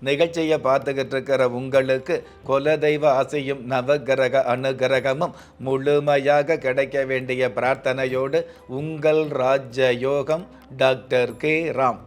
நிகழ்ச்சியை பார்த்துக்கிட்டு இருக்கிற உங்களுக்கு குலதெய்வ ஆசையும் நவகிரக அனுகிரகமும் முழுமையாக கிடைக்க வேண்டிய பிரார்த்தனையோடு உங்கள் ராஜயோகம் டாக்டர் கே. ராம்.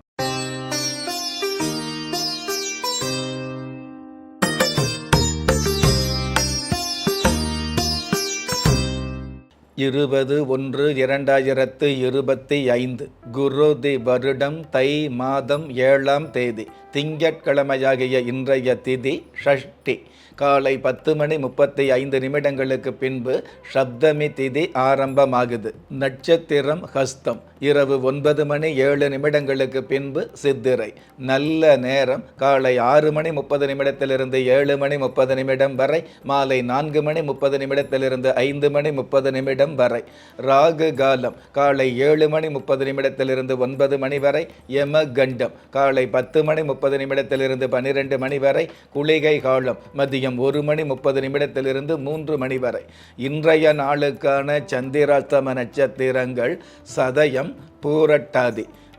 இருபது ஒன்று இரண்டாயிரத்து இருபத்தி ஐந்து குருதி வருடம் தை மாதம் ஏழாம் தேதி. திங்கட்கிழமையாகிய இன்றைய திதி ஷஷ்டி. காலை பத்து மணி முப்பத்தி ஐந்து நிமிடங்களுக்கு பின்பு சப்தமி திதி ஆரம்பமாகுது. நட்சத்திரம் ஹஸ்தம். இரவு ஒன்பது மணி ஏழு நிமிடங்களுக்கு பின்பு சித்திரை. நல்ல நேரம். காலை ஆறு மணி முப்பது நிமிடத்திலிருந்து ஏழு மணி முப்பது நிமிடம் வரை. மாலை நான்கு மணி முப்பது நிமிடத்திலிருந்து ஐந்து மணி முப்பது நிமிடம் வரை. ராகு காலம். காலை ஏழு மணி முப்பது நிமிடத்திலிருந்து ஒன்பது மணி வரை. யம கண்டம் காலை பத்து மணி முப்பது முப்பது நிமிடத்திலிருந்து பன்னிரெண்டு மணி வரை குளிகை காலம் மதியம் ஒரு மணி முப்பது நிமிடத்திலிருந்து மூன்று மணி வரை. இன்றைய நாளுக்கான சந்திராஸ்தம நட்சத்திரங்கள் சதயம் பூரட்டாதி.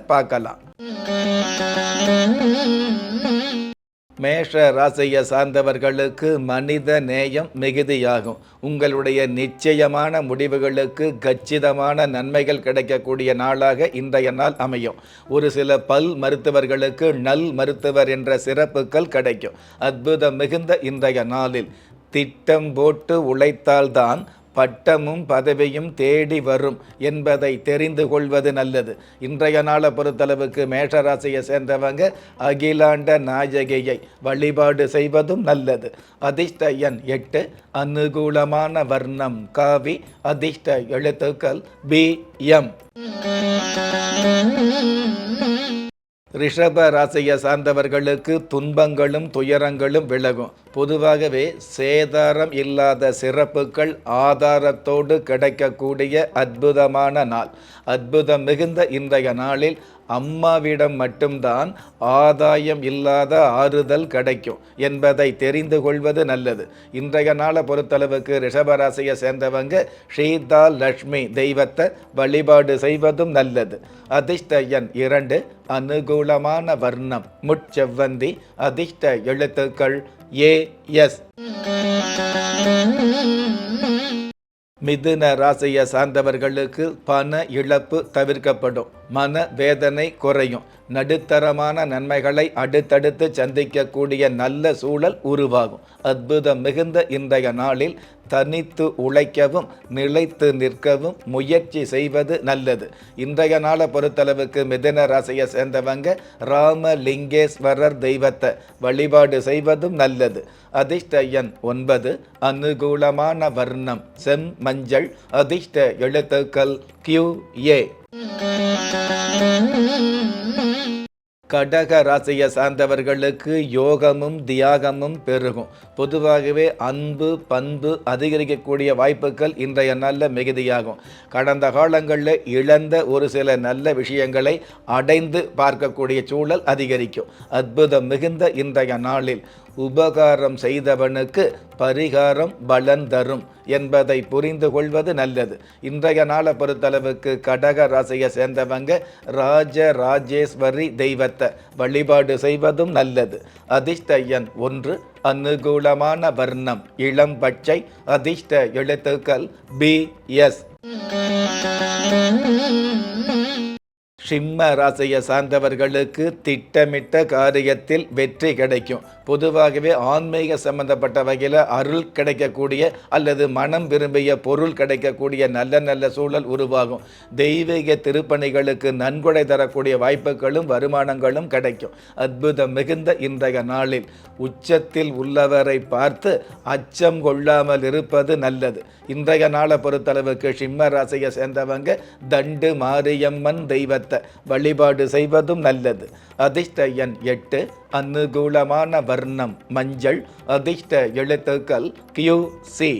பார்க்கலாம். மேஷ ராசியை சார்ந்தவர்களுக்கு மனித நேயம் மிகுதியாகும். உங்களுடைய நிச்சயமான முடிவுகளுக்கு கச்சிதமான நன்மைகள் கிடைக்கக்கூடிய நாளாக இன்றைய நாள் அமையும். ஒரு சில பல் மருத்துவர்களுக்கு நல் மருத்துவர் என்ற சிறப்புகள் கிடைக்கும். அற்புதம் மிகுந்த இன்றைய நாளில். திட்டம் போட்டு உழைத்தால்தான் பட்டமும் பதவியும் தேடி வரும் என்பதை தெரிந்து கொள்வது நல்லது. இன்றைய நாளை பொறுத்தளவுக்கு மேஷராசியை சேர்ந்தவங்க அகிலாண்ட நாயகியை வழிபாடு செய்வதும் நல்லது. அதிர்ஷ்ட எண் எட்டு அனுகூலமான வர்ணம் காவி அதிர்ஷ்ட எழுத்துக்கள் பி எம். ரிஷப ராசியை சார்ந்தவர்களுக்கு துன்பங்களும் துயரங்களும் விலகும். பொதுவாகவே சேதாரம் இல்லாத சிறப்புகள் ஆதாரத்தோடு கிடைக்கக்கூடிய அற்புதமான நாள். அற்புதம் மிகுந்த இன்றைய நாளில் அம்மாவிடம் மட்டும்தான் ஆதாயம் இல்லாத ஆறுதல் கிடைக்கும் என்பதை தெரிந்து கொள்வது நல்லது. இன்றைய நாளை பொறுத்தளவுக்கு ரிஷபராசியை சேர்ந்தவங்க ஸ்ரீதா லக்ஷ்மி தெய்வத்தை வழிபாடு செய்வதும் நல்லது. அதிர்ஷ்ட எண் இரண்டு அனுகூலமான வர்ணம் முட்செவ்வந்தி அதிர்ஷ்ட எழுத்துக்கள் ஏ எஸ். மிதுன ராசியை சார்ந்தவர்களுக்கு பண இழப்பு தவிர்க்கப்படும். மன வேதனை குறையும். நடுத்தரமான நன்மைகளை அடுத்தடுத்து சந்திக்கக்கூடிய நல்ல சூழல் உருவாகும். அற்புதம் மிகுந்த இன்றைய நாளில் தனித்து உழைக்கவும் நிலைத்து நிற்கவும் முயற்சி செய்வது நல்லது. இன்றைய நாளை பொறுத்தளவுக்கு மிதன ராசியை சேர்ந்தவங்க ராமலிங்கேஸ்வரர் தெய்வத்தை வழிபாடு செய்வதும் நல்லது. அதிர்ஷ்ட எண் ஒன்பது அனுகூலமான வர்ணம் செம் மஞ்சள் அதிர்ஷ்ட எழுத்துக்கள் கியூ ஏ கடக ராசியை சார்ந்தவர்களுக்கு யோகமும் தியாகமும் பெருகும். பொதுவாகவே அன்பு பண்பு அதிகரிக்கக்கூடிய வாய்ப்புகள் இன்றைய நல்ல மிகுதியாகும். கடந்த காலங்களில் இழந்த ஒரு சில நல்ல விஷயங்களை அடைந்து பார்க்கக்கூடிய சூழல் அதிகரிக்கும். அற்புதம் மிகுந்த இன்றைய நாளில். உபகாரம் செய்தவனுக்கு பரிகாரம் பலன் தரும் என்பதை புரிந்து கொள்வது நல்லது. இன்றைய நாளை பொறுத்தளவுக்கு கடக ராசியை சேர்ந்தவங்க ராஜ ராஜேஸ்வரி தெய்வத்தை வழிபாடு செய்வதும் நல்லது. அதிர்ஷ்டயன் ஒன்று அனுகூலமான வர்ணம். இளம் பச்சை அதிர்ஷ்ட எழுத்துக்கள் பி எஸ் சிம்ம ராசியை சார்ந்தவர்களுக்கு திட்டமிட்ட காரியத்தில் வெற்றி கிடைக்கும். பொதுவாகவே ஆன்மீக சம்பந்தப்பட்ட வகையில் அருள் கிடைக்கக்கூடிய அல்லது மனம் விரும்பிய பொருள் கிடைக்கக்கூடிய நல்ல நல்ல சூழல் உருவாகும். தெய்வீக திருப்பணிகளுக்கு நன்கொடை தரக்கூடிய வாய்ப்புகளும் வருமானங்களும் கிடைக்கும். அற்புதம் மிகுந்த இன்றைய நாளில் உச்சத்தில் உள்ளவரை பார்த்து அச்சம் கொள்ளாமல் இருப்பது நல்லது. இன்றைய நாளை பொறுத்தளவுக்கு சிம்ம ராசியை சேர்ந்தவங்க தண்டு மாரியம்மன் தெய்வத்தை வழிபாடு செய்வதும் நல்லது. அதிர்ஷ்ட எண் எட்டு அனுகூலமான வர்ணம் மஞ்சள். அதிர்ஷ்ட எழுத்துக்கள் கியூ சி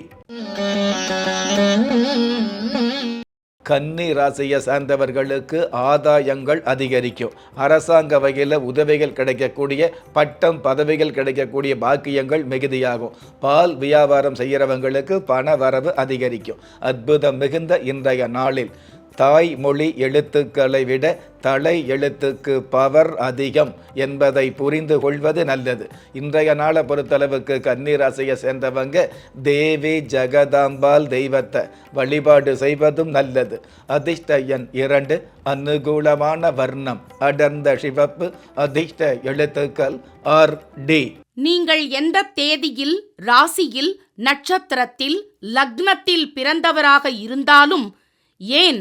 கன்னி ராசியை சார்ந்தவர்களுக்கு ஆதாயங்கள் அதிகரிக்கும். அரசாங்க வகையில் உதவிகள் கிடைக்கக்கூடிய பட்டம் பதவிகள் கிடைக்கக்கூடிய பாக்கியங்கள் மிகுதியாகும். பால் வியாபாரம் செய்கிறவங்களுக்கு பண வரவு அதிகரிக்கும். அற்புதம் மிகுந்த இன்றைய நாளில் தாய்மொழி எழுத்துக்களை விட தலை எழுத்துக்கு பவர் அதிகம் என்பதை புரிந்து கொள்வது நல்லது. இன்றைய நாளை பொறுத்தளவுக்கு கன்னிராசியை சேர்ந்தவங்க தேவி ஜெகதாம்பாள் தெய்வத்தை வழிபாடு செய்வதும் நல்லது. அதிர்ஷ்ட எண் இரண்டு அனுகூலமான வர்ணம் அடர்ந்த சிவப்பு அதிர்ஷ்ட எழுத்துக்கள் ஆர் டி. நீங்கள் எந்த தேதியில் ராசியில் நட்சத்திரத்தில் லக்னத்தில் பிறந்தவராக இருந்தாலும் ஏன்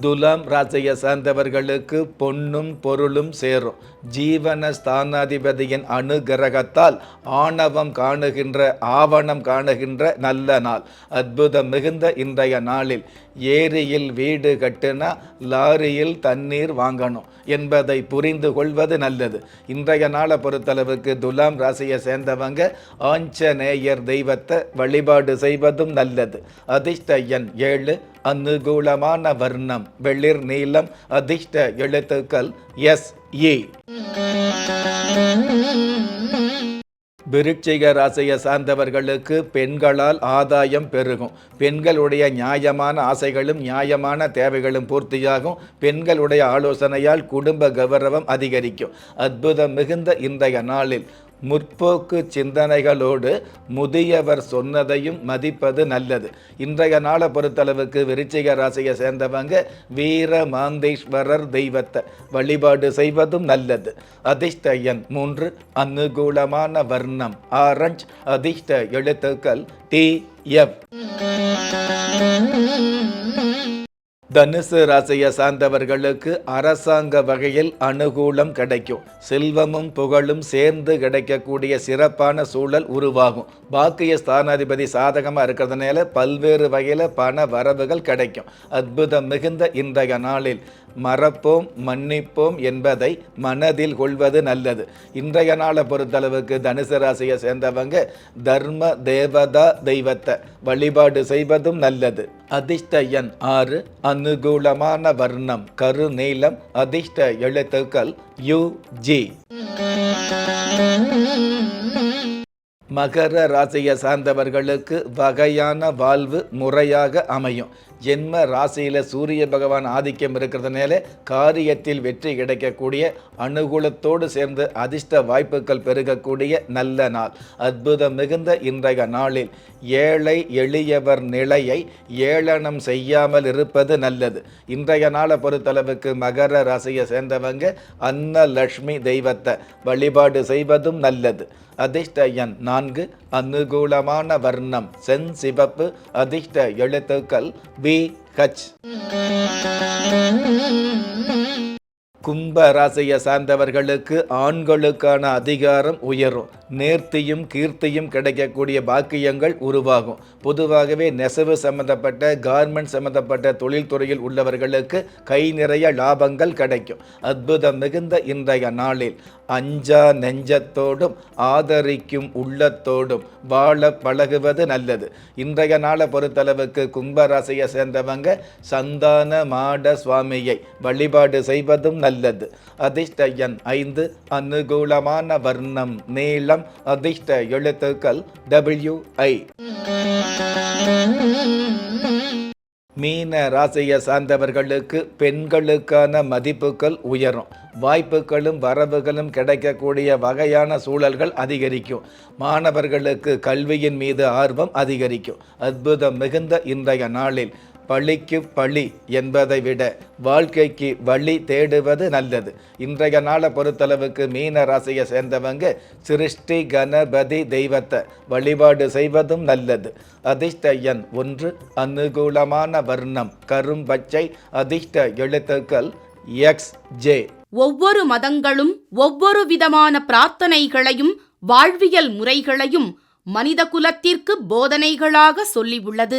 துலாம் ராசியை சார்ந்தவர்களுக்கு பொன்னும் பொருளும் சேரும். ஜீவன ஸ்தானாதிபதியின் அனுகிரகத்தால் ஆணவம் காணுகின்ற ஆவணம் காணுகின்ற நல்ல நாள். அற்புதம் மிகுந்த இன்றைய நாளில் ஏரியில் வீடு கட்டினா லாரியில் தண்ணீர் வாங்கணும் என்பதை புரிந்து கொள்வது நல்லது. இன்றைய நாளை பொறுத்தளவுக்கு துலாம் ராசியை சேர்ந்தவங்க ஆஞ்சநேயர் தெய்வத்தை வழிபாடு செய்வதும் நல்லது. அதிர்ஷ்ட எண் ஏழு அனுகூலமான வர்ணம் வெளிர் நீளம் அதிர்ஷ்ட எழுத்துக்கள் எஸ் ஏ. விருட்சிக ராசியை சார்ந்தவர்களுக்கு பெண்களால் ஆதாயம் பெருகும். பெண்களுடைய நியாயமான ஆசைகளும் நியாயமான தேவைகளும் பூர்த்தியாகும். பெண்களுடைய ஆலோசனையால் குடும்ப கௌரவம் அதிகரிக்கும். அற்புதம் மிகுந்த இன்றைய நாளில் முற்போக்கு சிந்தனைகளோடு முதியவர் சொன்னதையும் மதிப்பது நல்லது. இன்றைய நாளை பொறுத்தளவுக்கு விருச்சிக ராசியை சேர்ந்தவங்க வீர மாந்தேஸ்வரர் தெய்வத்தை வழிபாடு செய்வதும் நல்லது. அதிர்ஷ்ட எண் மூன்று அனுகூலமான வர்ணம். ஆரஞ்ச் அதிர்ஷ்ட எழுத்துக்கள் டி எஃப். தனுசு ராசியை சார்ந்தவர்களுக்கு அரசாங்க வகையில் அனுகூலம் கிடைக்கும். செல்வமும் புகழும் சேர்ந்து கிடைக்கக்கூடிய சிறப்பான சூழல் உருவாகும். பாக்கிய ஸ்தானாதிபதி சாதகமாக இருக்கிறதுனால பல்வேறு வகையில் பண வரவுகள் கிடைக்கும். அற்புதம் மிகுந்த இன்றைய நாளில். மறப்போம் மன்னிப்போம் என்பதை மனதில் கொள்வது நல்லது. இன்றைய நாளை பொறுத்தளவுக்கு தனுசு ராசியை சேர்ந்தவங்க தர்ம தேவதா தெய்வத்தை வழிபாடு செய்வதும் நல்லது. அதிர்ஷ்ட எண் ஆறு அனுகூலமான வர்ணம் கருநீலம் அதிர்ஷ்ட எழுத்துக்கள் யு ஜி மகர ராசியை சார்ந்தவர்களுக்கு வகையான வாழ்வு முறையாக அமையும். ஜென்ம ராசியில் சூரிய பகவான் ஆதிக்கம் இருக்கிறதுனால காரியத்தில் வெற்றி கிடைக்கக்கூடிய அனுகூலத்தோடு சேர்ந்து அதிர்ஷ்ட வாய்ப்புகள் பெருகக்கூடிய நல்ல நாள். அற்புதம் மிகுந்த இன்றைய நாளில் ஏழை எளியவர் நிலையை ஏளனம் செய்யாமல் இருப்பது நல்லது. இன்றைய நாளை பொறுத்தளவுக்கு மகர ராசியை சேர்ந்தவங்க அன்னலக்ஷ்மி தெய்வத்தை வழிபாடு செய்வதும் நல்லது. அதிர்ஷ்ட எண் நான்கு அனுகூலமான வர்ணம் சென் சிவப்பு அதிர்ஷ்ட எழுத்துக்கள் பி ஹச் கும்ப ராசியை சார்ந்தவர்களுக்கு ஆண்களுக்கான அதிகாரம் உயரும். நேர்த்தியும் கீர்த்தியும் கிடைக்கக்கூடிய பாக்கியங்கள் உருவாகும். பொதுவாகவே நெசவு சம்பந்தப்பட்ட கார்மெண்ட் சம்பந்தப்பட்ட தொழில்துறையில் உள்ளவர்களுக்கு கை நிறைய லாபங்கள் கிடைக்கும். அற்புதம் மிகுந்த இன்றைய நாளில். அஞ்சா நெஞ்சத்தோடும் ஆதரிக்கும் உள்ளத்தோடும் வாழ பழகுவது நல்லது. இன்றைய நாளை பொறுத்தளவுக்கு கும்பராசியை சேர்ந்தவங்க சந்தான மாட சுவாமியை வழிபாடு செய்வதும் நல்லது. அதிர்ஷ்ட எண் ஐந்து அனுகூலமான வர்ணம் நீளம் அதிர்ஷ்ட எழுத்துக்கள் டபிள்யூ ஐ மீன ராசியை சார்ந்தவர்களுக்கு பெண்களுக்கான மதிப்புகள் உயரும். வாய்ப்புகளும் வரவுகளும் கிடைக்கக்கூடிய வகையான சூழல்கள் அதிகரிக்கும். மாணவர்களுக்கு கல்வியின் மீது ஆர்வம் அதிகரிக்கும். அற்புதம் மிகுந்த இன்றைய நாளில். பழிக்கு பழி என்பதை விட வாழ்க்கைக்கு வழி தேடுவது நல்லது. இன்றைய நாளை பொறுத்தளவுக்கு மீன ராசியை சேர்ந்தவங்க சிருஷ்டி கணபதி தெய்வத்தை வழிபாடு செய்வதும் நல்லது. அதிர்ஷ்ட எண் ஒன்று அனுகூலமான வர்ணம் கரும்பச்சை அதிர்ஷ்ட எழுத்துக்கள் எக்ஸ் ஜே ஒவ்வொரு மதங்களும் ஒவ்வொரு விதமான பிரார்த்தனைகளையும் வாழ்வியல் முறைகளையும் மனித குலத்திற்கு போதனைகளாக சொல்லியுள்ளது